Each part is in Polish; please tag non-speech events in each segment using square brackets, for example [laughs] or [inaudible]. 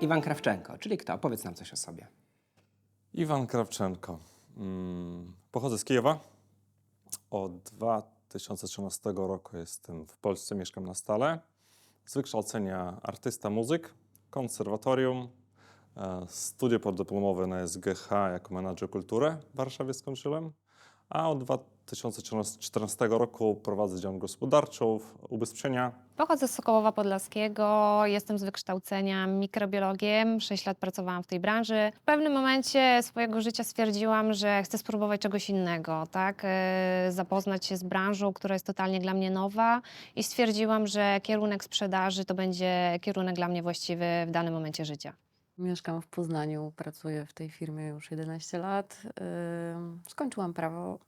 Iwan Krawczenko, czyli kto? Powiedz nam coś o sobie. Iwan Krawczenko. Mm, Pochodzę z Kijowa. Od 2013 roku jestem w Polsce, mieszkam na stale. Z wykształcenia artysta, muzyk, konserwatorium, e, studia podyplomowe na SGH jako menadżer kultury w Warszawie skończyłem. A od 2014 roku prowadzę działalność gospodarczą, ubezpieczenia. Pochodzę z Sokołowa Podlaskiego, jestem z wykształcenia mikrobiologiem, 6 lat pracowałam w tej branży. W pewnym momencie swojego życia stwierdziłam, że chcę spróbować czegoś innego, tak? E, Zapoznać się z branżą, która jest totalnie dla mnie nowa i stwierdziłam, że kierunek sprzedaży to będzie kierunek dla mnie właściwy w danym momencie życia. Mieszkam w Poznaniu, pracuję w tej firmie już 11 lat. Skończyłam prawo,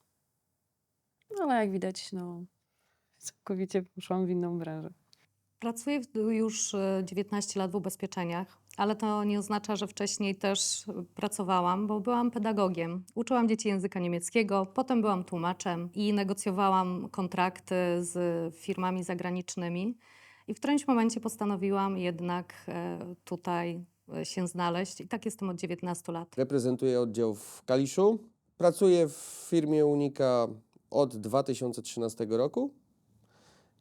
ale jak widać, no, całkowicie poszłam w inną branżę. Pracuję już e, 19 lat w ubezpieczeniach, ale to nie oznacza, że wcześniej też pracowałam, bo byłam pedagogiem. Uczyłam dzieci języka niemieckiego, potem byłam tłumaczem i negocjowałam kontrakty z firmami zagranicznymi. I w którymś momencie postanowiłam jednak e, tutaj się znaleźć i tak jestem od 19 lat. Reprezentuję oddział w Kaliszu. Pracuję w firmie Unika od 2013 roku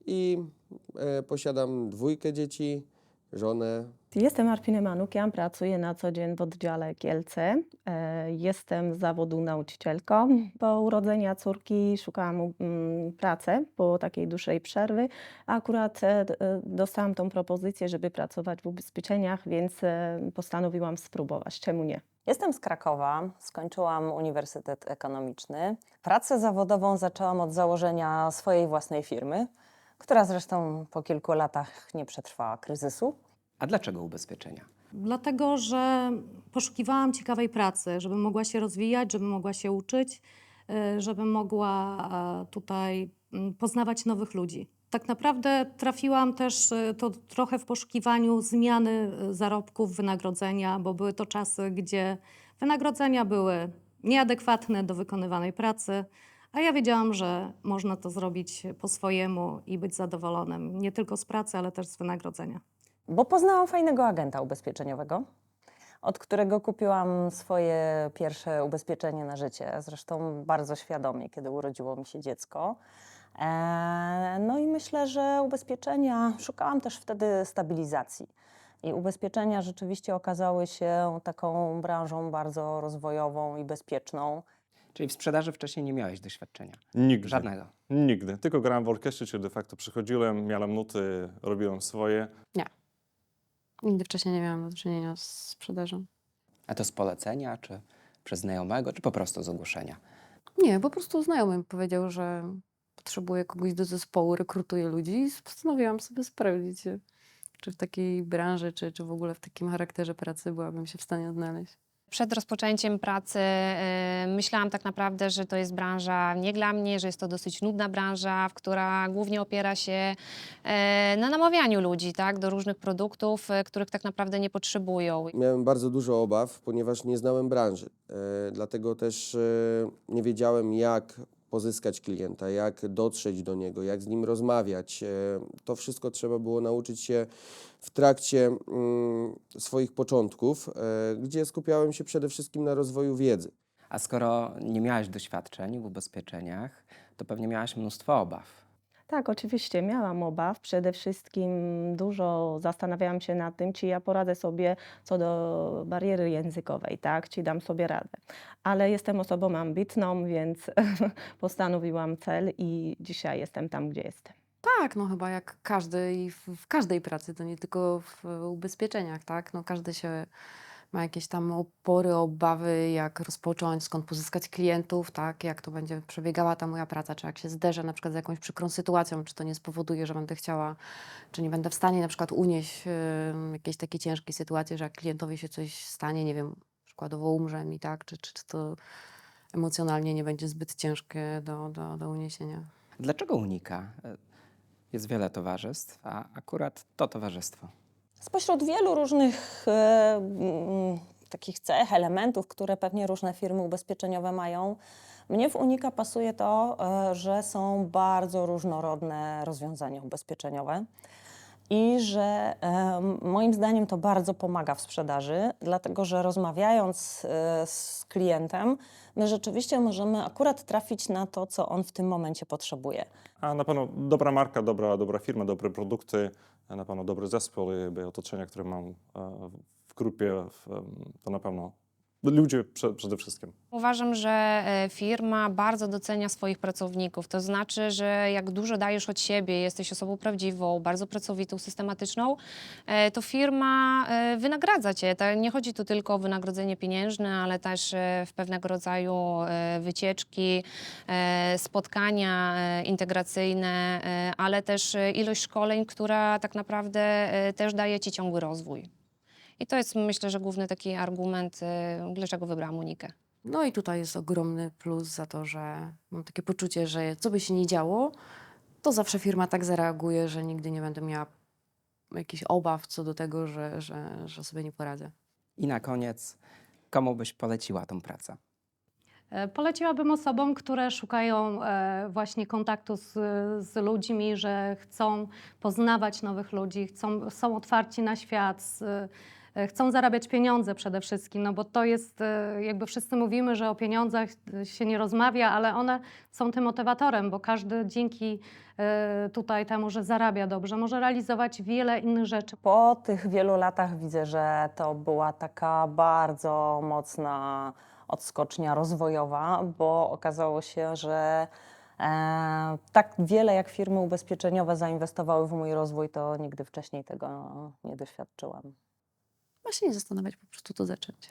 i e, posiadam dwójkę dzieci, żonę. Jestem Arpinem Manukian, pracuję na co dzień w oddziale Kielce. E, Jestem z zawodu nauczycielką. Po urodzeniu córki szukałam mm, pracy po takiej dłuższej przerwy. Akurat e, e, dostałam tą propozycję, żeby pracować w ubezpieczeniach, więc postanowiłam spróbować. Czemu nie? Jestem z Krakowa, skończyłam Uniwersytet Ekonomiczny. Pracę zawodową zaczęłam od założenia swojej własnej firmy, która zresztą po kilku latach nie przetrwała kryzysu. A dlaczego ubezpieczenia? Dlatego, że poszukiwałam ciekawej pracy, żebym mogła się rozwijać, żebym mogła się uczyć, y, żebym mogła e, tutaj mm, poznawać nowych ludzi. Tak naprawdę trafiłam też y, to trochę w poszukiwaniu zmiany y, zarobków, wynagrodzenia, bo były to czasy, gdzie wynagrodzenia były nieadekwatne do wykonywanej pracy, a ja wiedziałam, że można to zrobić po swojemu i być zadowolonym nie tylko z pracy, ale też z wynagrodzenia. Bo poznałam fajnego agenta ubezpieczeniowego, od którego kupiłam swoje pierwsze ubezpieczenie na życie. Zresztą bardzo świadomie, kiedy urodziło mi się dziecko. Eee, No i myślę, że ubezpieczenia, szukałam też wtedy stabilizacji. I ubezpieczenia rzeczywiście okazały się taką branżą bardzo rozwojową i bezpieczną. Czyli w sprzedaży wcześniej nie miałeś doświadczenia? Nigdy. Żadnego. Nigdy. Tylko grałem w orkiestrze, czyli de facto przychodziłem, miałem nuty, robiłem swoje. Nigdy wcześniej nie miałam do czynienia z sprzedażą. A to z polecenia, czy przez znajomego, czy po prostu z ogłoszenia? Nie, po prostu znajomy mi powiedział, że potrzebuje kogoś do zespołu, rekrutuje ludzi i postanowiłam sobie sprawdzić, czy w takiej branży, czy, czy w ogóle w takim charakterze pracy byłabym się w stanie odnaleźć. Przed rozpoczęciem pracy e, myślałam tak naprawdę, że to jest branża nie dla mnie, że jest to dosyć nudna branża, która głównie opiera się e, na namawianiu ludzi tak, do różnych produktów, e, których tak naprawdę nie potrzebują. Miałem bardzo dużo obaw, ponieważ nie znałem branży. Dlatego też nie wiedziałem, jak pozyskać klienta, jak dotrzeć do niego, jak z nim rozmawiać. E, to wszystko trzeba było nauczyć się w trakcie mm, swoich początków, e, gdzie skupiałem się przede wszystkim na rozwoju wiedzy. A skoro nie miałeś doświadczeń w ubezpieczeniach, to pewnie miałaś mnóstwo obaw. Tak, oczywiście miałam obaw. Przede wszystkim dużo zastanawiałam się nad tym, czy ja poradzę sobie co do bariery językowej, tak? Czy dam sobie radę. Ale jestem osobą ambitną, więc [laughs] postanowiłam cel i dzisiaj jestem tam, gdzie jestem. Tak, no chyba jak każdy i w, w każdej pracy, to nie tylko w ubezpieczeniach, tak? No każdy się ma jakieś tam opory, obawy, jak rozpocząć, skąd pozyskać klientów, tak? Jak to będzie przebiegała ta moja praca, czy jak się zderzę na przykład z jakąś przykrą sytuacją, czy to nie spowoduje, że będę chciała, czy nie będę w stanie na przykład unieść em, jakiejś takiej ciężkiej sytuacji, że jak klientowi się coś stanie, nie wiem, przykładowo umrze mi, tak? Czy, czy, czy to emocjonalnie nie będzie zbyt ciężkie do, do, do uniesienia. Dlaczego unika? E, Jest wiele towarzystw, a akurat to towarzystwo. Spośród wielu różnych e, mm, takich cech, elementów, które pewnie różne firmy ubezpieczeniowe mają, mnie w Unika pasuje to, e, że są bardzo różnorodne rozwiązania ubezpieczeniowe. I że moim zdaniem to bardzo pomaga w sprzedaży, dlatego że rozmawiając e, z klientem, my rzeczywiście możemy akurat trafić na to, co on w tym momencie potrzebuje. A na pewno dobra marka, dobra, dobra firma, dobre produkty, a na pewno dobry zespół i otoczenie, które mam e, w grupie, to na pewno ludzie prze, przede wszystkim. Uważam, że e, firma bardzo docenia swoich pracowników. To znaczy, że jak dużo dajesz od siebie, jesteś osobą prawdziwą, bardzo pracowitą, systematyczną, e, to firma e, wynagradza cię. Nie chodzi tu tylko o wynagrodzenie pieniężne, ale też w pewnego rodzaju wycieczki, spotkania integracyjne, ale też ilość szkoleń, która tak naprawdę też daje ci ciągły rozwój. I to jest myślę, że główny taki argument, e, dlaczego wybrałam Unikę. No i tutaj jest ogromny plus za to, że mam takie poczucie, że co by się nie działo, to zawsze firma tak zareaguje, że nigdy nie będę miała jakichś obaw co do tego, że, że, że sobie nie poradzę. I na koniec, komu byś poleciła tą pracę? E, Poleciłabym osobom, które szukają e, właśnie kontaktu z, z ludźmi, że chcą poznawać nowych ludzi, chcą, są otwarci na świat, z, chcą zarabiać pieniądze przede wszystkim, no bo to jest, e, jakby wszyscy mówimy, że o pieniądzach e, się nie rozmawia, ale one są tym motywatorem, bo każdy dzięki e, tutaj temu, że zarabia dobrze, może realizować wiele innych rzeczy. Po tych wielu latach widzę, że to była taka bardzo mocna odskocznia rozwojowa, bo okazało się, że e, tak wiele jak firmy ubezpieczeniowe zainwestowały w mój rozwój, to nigdy wcześniej tego nie doświadczyłam. Się nie zastanawiać, po prostu to zacząć.